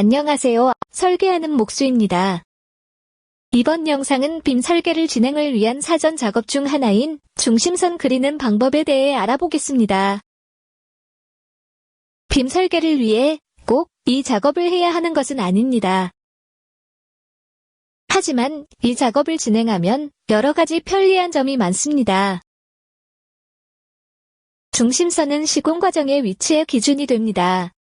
안녕하세요. 설계하는 목수입니다. 이번 영상은 빔 설계를 진행을 위한 사전 작업 중 하나인 중심선 그리는 방법에 대해 알아보겠습니다. 빔 설계를 위해 꼭 이 작업을 해야 하는 것은 아닙니다. 하지만 이 작업을 진행하면 여러 가지 편리한 점이 많습니다. 중심선은 시공 과정의 위치의 기준이 됩니다.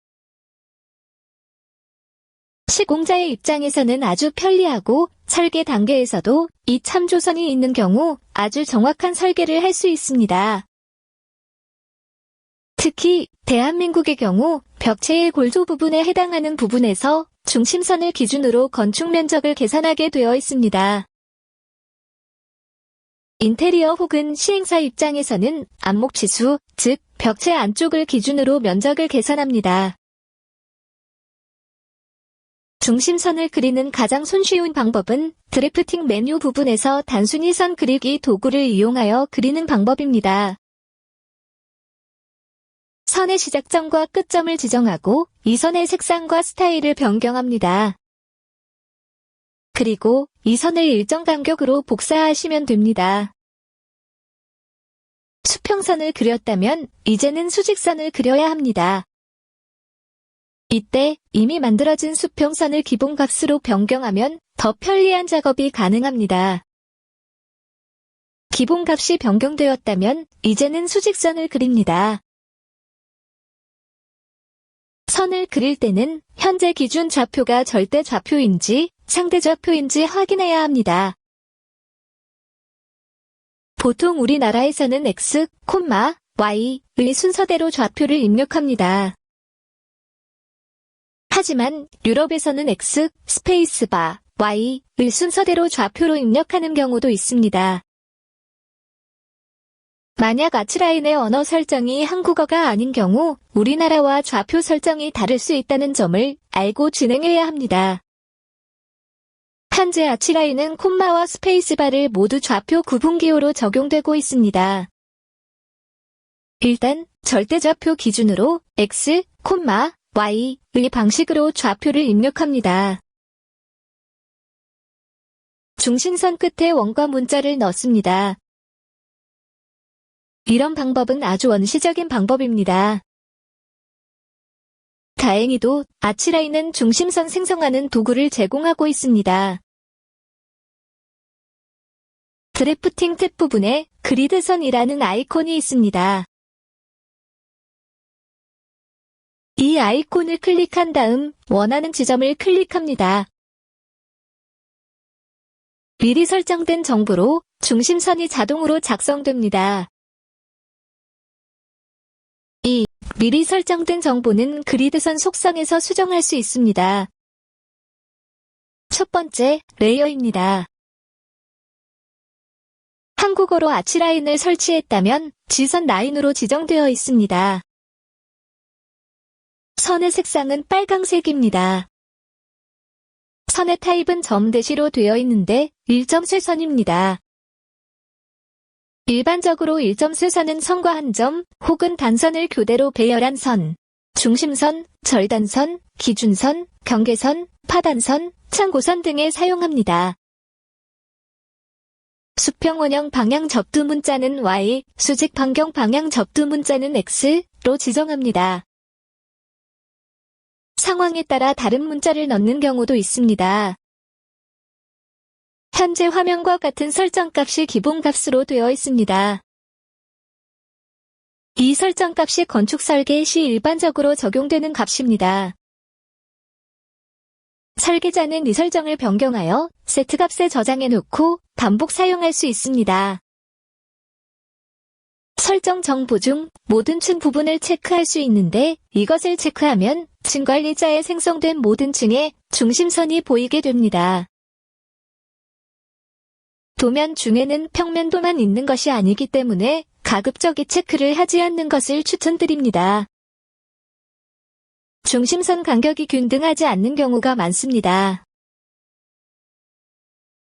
시공자의 입장에서는 아주 편리하고 설계 단계에서도 이 참조선이 있는 경우 아주 정확한 설계를 할 수 있습니다. 특히 대한민국의 경우 벽체의 골조 부분에 해당하는 부분에서 중심선을 기준으로 건축 면적을 계산하게 되어 있습니다. 인테리어 혹은 시행사 입장에서는 안목지수, 즉 벽체 안쪽을 기준으로 면적을 계산합니다. 중심선을 그리는 가장 손쉬운 방법은 드래프팅 메뉴 부분에서 단순히 선 그리기 도구를 이용하여 그리는 방법입니다. 선의 시작점과 끝점을 지정하고 이 선의 색상과 스타일을 변경합니다. 그리고 이 선을 일정 간격으로 복사하시면 됩니다. 수평선을 그렸다면 이제는 수직선을 그려야 합니다. 이때 이미 만들어진 수평선을 기본값으로 변경하면 더 편리한 작업이 가능합니다. 기본값이 변경되었다면 이제는 수직선을 그립니다. 선을 그릴 때는 현재 기준 좌표가 절대 좌표인지 상대 좌표인지 확인해야 합니다. 보통 우리나라에서는 X, Y의 순서대로 좌표를 입력합니다. 하지만 유럽에서는 X, 스페이스바, Y의 순서대로 좌표로 입력하는 경우도 있습니다. 만약 아치라인의 언어 설정이 한국어가 아닌 경우 우리나라와 좌표 설정이 다를 수 있다는 점을 알고 진행해야 합니다. 현재 아치라인은 콤마와 스페이스바를 모두 좌표 구분기호로 적용되고 있습니다. 일단 절대 좌표 기준으로 X, Y의 방식으로 좌표를 입력합니다. 중심선 끝에 원과 문자를 넣습니다. 이런 방법은 아주 원시적인 방법입니다. 다행히도 아치라인은 중심선 생성하는 도구를 제공하고 있습니다. 드래프팅 탭 부분에 그리드선이라는 아이콘이 있습니다. 이 아이콘을 클릭한 다음 원하는 지점을 클릭합니다. 미리 설정된 정보로 중심선이 자동으로 작성됩니다. 이 미리 설정된 정보는 그리드선 속성에서 수정할 수 있습니다. 첫 번째, 레이어입니다. 한국어로 아치라인을 설치했다면 지선 라인으로 지정되어 있습니다. 선의 색상은 빨강색입니다. 선의 타입은 점 대시로 되어 있는데 1점세 선입니다. 일반적으로 1점세 선은 선과 한 점 혹은 단선을 교대로 배열한 선, 중심선, 절단선, 기준선, 경계선, 파단선, 창고선 등에 사용합니다. 수평 원형 방향 접두 문자는 Y, 수직 반경 방향 접두 문자는 X로 지정합니다. 상황에 따라 다른 문자를 넣는 경우도 있습니다. 현재 화면과 같은 설정값이 기본값으로 되어 있습니다. 이 설정값이 건축 설계 시 일반적으로 적용되는 값입니다. 설계자는 이 설정을 변경하여 세트값에 저장해 놓고 반복 사용할 수 있습니다. 설정 정보 중 모든 층 부분을 체크할 수 있는데 이것을 체크하면 층 관리자에 생성된 모든 층에 중심선이 보이게 됩니다. 도면 중에는 평면도만 있는 것이 아니기 때문에 가급적이 체크를 하지 않는 것을 추천드립니다. 중심선 간격이 균등하지 않는 경우가 많습니다.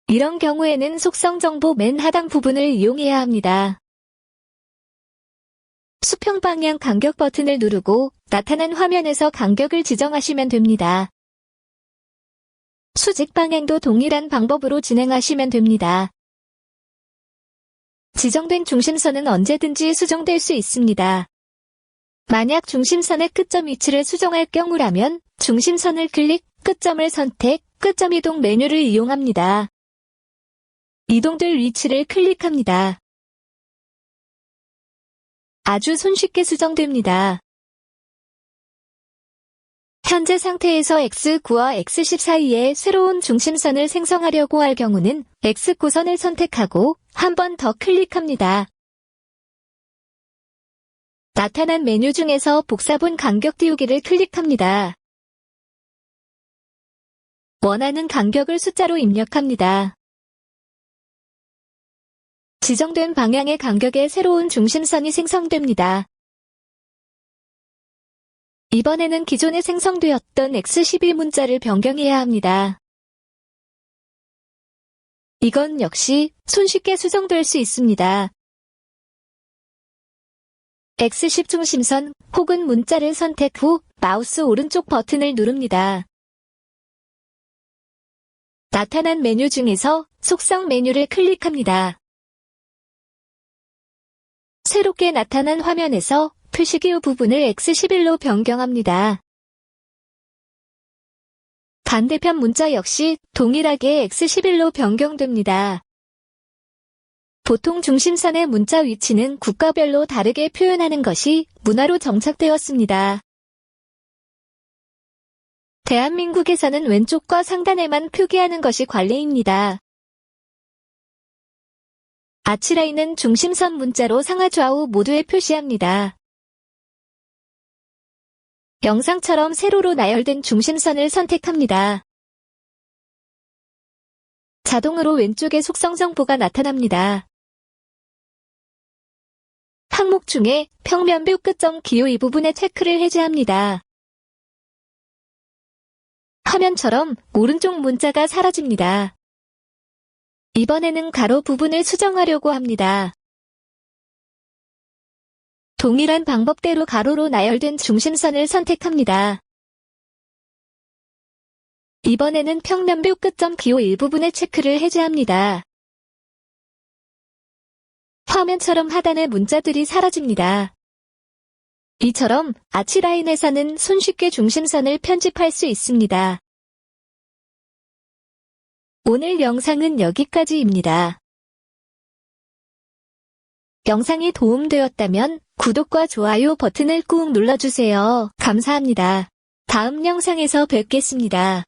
이런 경우에는 속성 정보 맨 하단 부분을 이용해야 합니다. 수평 방향 간격 버튼을 누르고 나타난 화면에서 간격을 지정하시면 됩니다. 수직 방향도 동일한 방법으로 진행하시면 됩니다. 지정된 중심선은 언제든지 수정될 수 있습니다. 만약 중심선의 끝점 위치를 수정할 경우라면 중심선을 클릭, 끝점을 선택, 끝점 이동 메뉴를 이용합니다. 이동될 위치를 클릭합니다. 아주 손쉽게 수정됩니다. 현재 상태에서 X9와 X10 사이에 새로운 중심선을 생성하려고 할 경우는 X9선을 선택하고 한 번 더 클릭합니다. 나타난 메뉴 중에서 복사본 간격 띄우기를 클릭합니다. 원하는 간격을 숫자로 입력합니다. 지정된 방향의 간격에 새로운 중심선이 생성됩니다. 이번에는 기존에 생성되었던 X11 문자를 변경해야 합니다. 이건 역시 손쉽게 수정될 수 있습니다. X10 중심선 혹은 문자를 선택 후 마우스 오른쪽 버튼을 누릅니다. 나타난 메뉴 중에서 속성 메뉴를 클릭합니다. 새롭게 나타난 화면에서 표시기호 부분을 X11로 변경합니다. 반대편 문자 역시 동일하게 X11로 변경됩니다. 보통 중심선의 문자 위치는 국가별로 다르게 표현하는 것이 문화로 정착되었습니다. 대한민국에서는 왼쪽과 상단에만 표기하는 것이 관례입니다. 아치라인은 중심선 문자로 상하 좌우 모두에 표시합니다. 영상처럼 세로로 나열된 중심선을 선택합니다. 자동으로 왼쪽에 속성 정보가 나타납니다. 항목 중에 평면 뷰 끝점 기호 이 부분의 체크를 해제합니다. 화면처럼 오른쪽 문자가 사라집니다. 이번에는 가로 부분을 수정하려고 합니다. 동일한 방법대로 가로로 나열된 중심선을 선택합니다. 이번에는 평면뷰 끝점 기호 일부분의 체크를 해제합니다. 화면처럼 하단의 문자들이 사라집니다. 이처럼 아치라인에서는 손쉽게 중심선을 편집할 수 있습니다. 오늘 영상은 여기까지입니다. 영상이 도움되었다면 구독과 좋아요 버튼을 꾹 눌러주세요. 감사합니다. 다음 영상에서 뵙겠습니다.